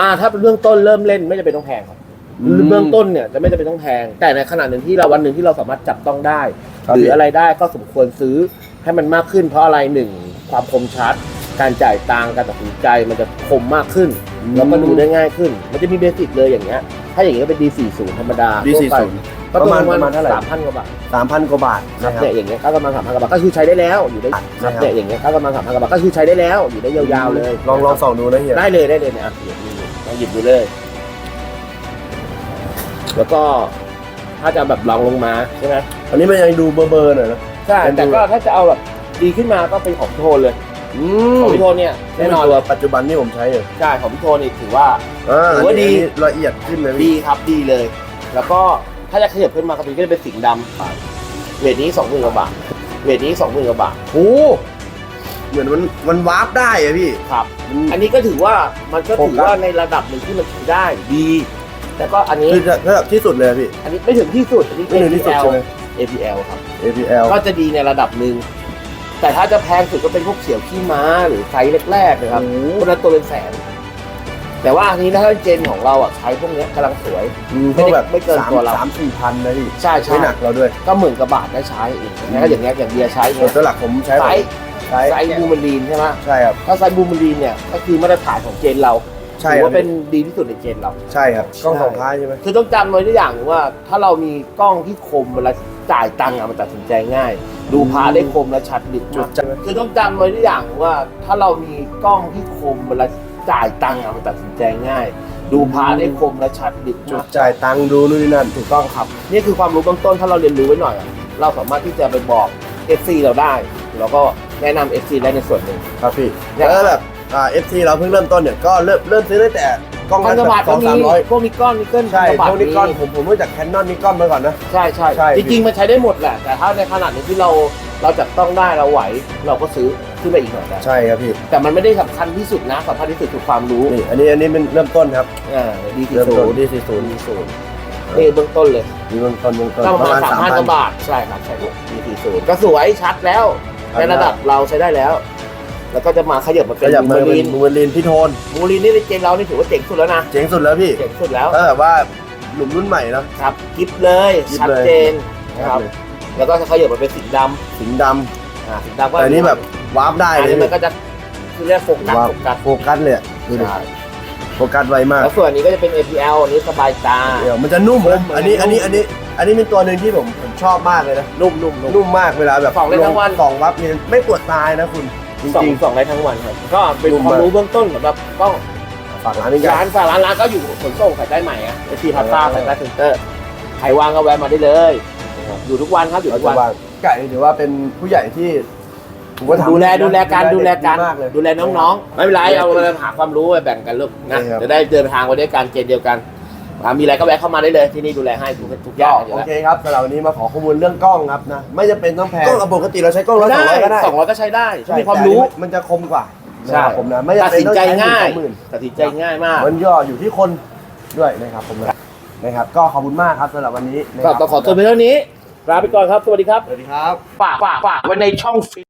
อ่าถ้าเป็นเบื้องต้นเริ่มเล่นไม่จำเป็นต้องแพงครับอืม เบื้องต้นเนี่ยจะไม่จำเป็นต้องแพง แต่ในขณะหนึ่งที่เราวันหนึ่งที่เราสามารถจับต้องได้ ครับหรืออะไรได้ก็สมควรซื้อให้มันมากขึ้น เพราะอะไรหนึ่งความคมชัด การจ่ายตังค์การตัดสินใจมันจะคมมากขึ้นแล้วก็ดูได้ง่ายขึ้น มันจะมีเบสิกเลยอย่างเงี้ยถ้าอย่างเงี้ยก็เป็น D40 ธรรมดา D40 ก็ประมาณประมาณเท่าไหร่ สามพันกว่าบาท สามพันกว่าบาทครับนะครับ เนี่ยอย่างเงี้ยก็ประมาณสามพันกว่าบาทก็คือใช้ได้แล้วอยู่ได้นะครับเนี่ยอย่างเงี้ยก็ประมาณสามพันกว่าบาทก็คือใช้ได้แล้วอยู่ได้ยาวๆเลยลองลองส่องดูนะเฮียได้เลยได้เลยเนี่ยอะหยิบดู ลองหยิบดูเลย แล้วก็ถ้าจะแบบลองลงมาใช่ไหมอันนี้มันยังดูเบอร์เบอร์หน่อยนะใช่เป็นดูแต่ก็ถ้าจะเอาแบบดีขึ้นมาก็เป็นของพี่โทนเลย อืมของพี่โทนเนี่ยแน่นอนตัวปัจจุบันที่ผมใช้อยู่ใช่ของพี่โทนนี่ถือว่าอ่าถือว่าดีนนี้ละเอียดขึ้นเลยดีพี่ครับดีเลย แล้วก็ถ้าจะขยับขึ้นมาก็เป็นก็จะเป็นสิงห์ดำเวทนี้สองหมื่นกว่าบาทเวทนี้สองหมื่นกว่าบาทโอ้ เหมือนมันมันวาร์ปได้อะพี่ครับ มัน อันนี้ก็ถือว่ามันก็ผมถือครับว่าในระดับหนึ่งที่มันใช้ได้ดี แต่ก็อันนี้คือระดับที่สุดเลยอะพี่ อันนี้ไม่ถึงที่สุดอันนี้ ไม่ถึงที่สุด APL ใช่ไหม APL ครับ APL ก็จะดีในระดับหนึ่งแต่ถ้าจะแพงสุดก็เป็นพวกเขียวขี้ม้าหรือไซส์แรกๆนะครับโอ้โหพวกนั้นตัวเป็นแสน แต่ว่าอันนี้ถ้าเจนของเราอะใช้พวกเนี้ยกำลังสวย อืมไม่ได้พวแบบไม่เกินสามตัวเราสามสี่พันนะพี่ใช่ใช่ไม่หนักเราด้วยก็หมื่นกว่าบาทได้ใช้อีกนะอย่างเงี้ยอย่างเบียร์ใช้ส่วเงี้นยตัวหลักผมใช้ไซส์ ใช้ไซส์บูมันลีนใช่ไหมใช่ครับ ถ้าไซส์บูมันลีนเนี่ยก็คือมาตรฐานของเจนเราใช่ถือครับว่าเป็นดีที่สุดในเจนเราใช่ครับกล้องสองท้ายใช่ไหมคือต้องจำไว้ทุกอย่างว่า ถ้าเรามีกล้องที่คมเวลาจ่ายตังค์อะมันตัดสินใจง่าย ดูพาได้คมและชัดดึกจุมาดกใช่ไหมคือต้องจำไว้ทุกอย่างว่า ถ้าเรามีกล้องที่คมเวลาจ่ายตังค์อะมันตัดสินใจง่าย ดูพาได้คมและชัดดึกจุมาดกจ่ายตังค์ดูนู่นนี่นั่นถูกต้องครับ นี่คือความรู้เบื้องต้นถ้าเราเรียนรู้ไว้หน่อยอะเราสามารถที่จะไปบอก FC เราได้เราก็ แนะนำ FC ได้ในส่วนหนึ่ง ครับพี่เนี่ยแล้วแบบอ่า FC เราเพิ่งเริ่มต้นเนี่ยก็เริ่มเริ่มซื้อตั้งแต่กล้องพันกว่าบาทสก็องมีสามร้อยพวกนิกอนนิเกิลใช่พันกว่าบาทพวกนิกอนผมผมรู้จักแคนนอนนิกอนมาก่อนนะ ใช่ใช่ใช่จริงๆ มันใช้ได้หมดแหละ แต่ถ้าในขนาดนี้ที่เราเราจับต้องได้เราไหว เราก็ซื้อขึ้นไปอีกหน่อยได้ใช่ครับพี่แต่มันไม่ได้สำคัญที่สุดนะสำคัญที่สุดคือความรู้นี่อันนี้อันนี้เป็นเริ่มต้นครับอ่าดีที่เริ่มสุต้นดที่สี่ศูนย์ดีศูนย์นี่เบื้องต้นเลย มีเบื้องต้นเบื้องต้นก็ประมาณสามพันกว่าบาทใช่ครับใช่ดีที่ศูนย์ก็สวยชัดแล้ว ในระดับเราใช้ได้แล้ว แล้วก็จะมาขยับมาขเป็นยับมูมาเป็ลินนมูลินพี่โทนมูลินนี่ในเกมเรานี่ถือว่าเจ๋งสุดแล้วนะเจ๋งสุดแล้วพี่เจ๋งสุดแล้วถ้าแบบว่าหนุ่มรุ่นใหม่เนอะ ครับกิฟเลยกิ๊บชัดเลย เจนนะครับแล้วก็จะขยับมาเป็นสีดสิงห์ดำอ่าสีดำำก็แต่อันนี้แบบวาร์ปได้อันเลยนี้มันก็จะคือเรียกโฟกัสวาร์โฟกัสโฟกัสเลยอะดูดิใช่โฟกัสไวมากแล้วส่วนนี้ก็จะเป็น APL อันนี้สบายตา เดี๋ยวมันจะนุ่มนะนุ่มอันนี้อัอันนนี้นี้อันนี้ อันนี้เป็นตัวหนึ่งที่ผมผมชอบมากเลยนะ นุ่มๆนุ่มนุ่ม นุ่มมากเวลาแบบส่องได้ทั้งวัน ส่องวับเนี่ยไม่ปวดตายนะคุณ จสองริงสองได้ทั้งวันครับ ก็เป็นนุ่มความมากรู้เบื้องต้นสำหรับกล้องๆฝากร้านนี้กัน ร้านฝากร้านร้านก็อยู่ขนส่งสายใต้ใหม่อะไอทีพาซ่าสายใต้เซ็นเตอร์ใครว่างก็แวะมาได้เลยอยู่ทุกวันครับอยู่เราทุกจะวันวางไก่ถือว่าเป็นผู้ใหญ่ที่ผมว่าทำดูแลนะดูแลการดูแลการดีมากเลย ดูแลน้องๆ ไม่เป็นไรเอาเราหาความรู้ไปแบ่งกันลูกนะใช่ครับ จะได้เดินทางไปด้วยกันเกณฑ์เดียวกัน อ่ามีอะไรก็แวะเข้ามาได้เลยที่นี่ดูแลให้ทุกทุกอก็ย่างอยู่โอแล้วเคครับสำหรับวันนี้มาขอข้อมูลเรื่องกล้องครับนะไม่จำเป็นต้องแพงกล้องปกติเราใช้กล้องร้อยสองร้อยก็ได้สองร้อยก็ใช้ได้ใช่มีความรู้ แต่อันนี้มันจะคมกว่าใช่ นะครับผมนะไม่จำตัดเป็นสินต้องใจใช้ง่าย หมื่น ตัดสินใจง่ายมาก มันก็อยู่ที่คนด้วยนะครับผมนะนะครับ ก็ขอบคุณมากครับสำหรับวันนี้นะคก็รับต้องขอตัวไปเท่านี้ลาไปก่อนครับ สวัสดีครับ สวัสดีครับ ฝากฝากฝากไว้ในช่องฟิต